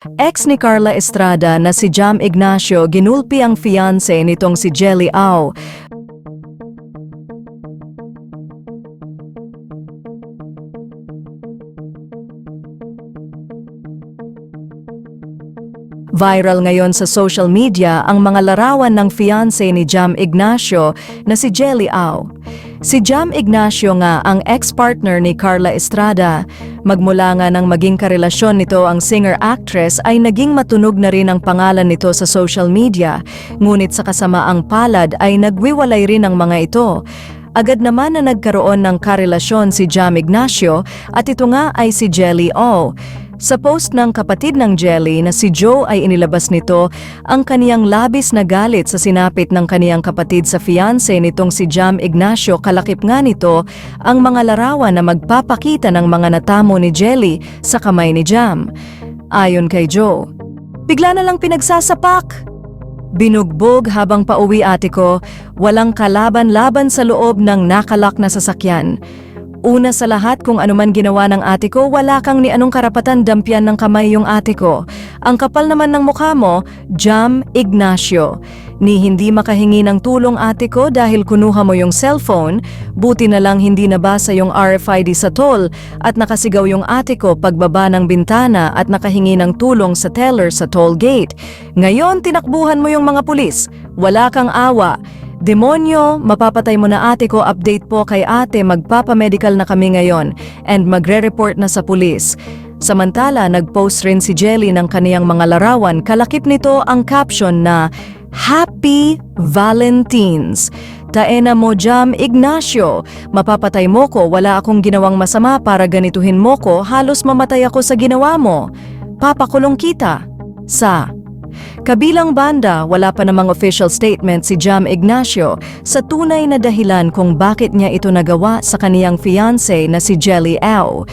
Ex ni Carla Estrada na si Jam Ignacio ginulpi ang fiance nitong si Jelly Au. Viral ngayon sa social media ang mga larawan ng fiance ni Jam Ignacio na si Jelly Au. Si Jam Ignacio nga ang ex-partner ni Carla Estrada. Magmula nga nang maging karelasyon nito ang singer-actress ay naging matunog na rin ang pangalan nito sa social media. Ngunit sa kasamaang palad ay nagwiwalay rin ang mga ito. Agad naman na nagkaroon ng karelasyon si Jam Ignacio at ito nga ay si Jelly O. Sa post ng kapatid ng Jelly na si Joe ay inilabas nito ang kaniyang labis na galit sa sinapit ng kaniyang kapatid sa fiance nitong si Jam Ignacio kalakip nga nito ang mga larawan na magpapakita ng mga natamo ni Jelly sa kamay ni Jam. Ayon kay Joe, bigla na lang pinagsasapak. Binugbog habang pauwi ate ko, walang kalaban-laban sa loob ng nakalak na sasakyan. Una sa lahat kung anuman ginawa ng ate ko, wala kang ni anong karapatan dampian ng kamay yung ate ko. Ang kapal naman ng mukha mo, Jam Ignacio. Ni hindi makahingi ng tulong ate ko dahil kunuha mo yung cellphone, buti na lang hindi nabasa yung RFID sa toll at nakasigaw yung ate ko pagbaba ng bintana at nakahingi ng tulong sa teller sa toll gate. Ngayon tinakbuhan mo yung mga pulis. Wala kang awa. Demonyo, mapapatay mo na ate ko, update po kay ate, magpapamedical na kami ngayon and magre-report na sa pulis. Samantala, nag-post rin si Jelly ng kaniyang mga larawan, kalakip nito ang caption na Happy Valentines. Taena mo Jam Ignacio, mapapatay mo ko, wala akong ginawang masama para ganituhin mo ko, halos mamatay ako sa ginawa mo. Papakulong kita. Sa Kabilang banda, wala pa namang official statement si Jam Ignacio sa tunay na dahilan kung bakit niya ito nagawa sa kaniyang fiancé na si Jelly Au.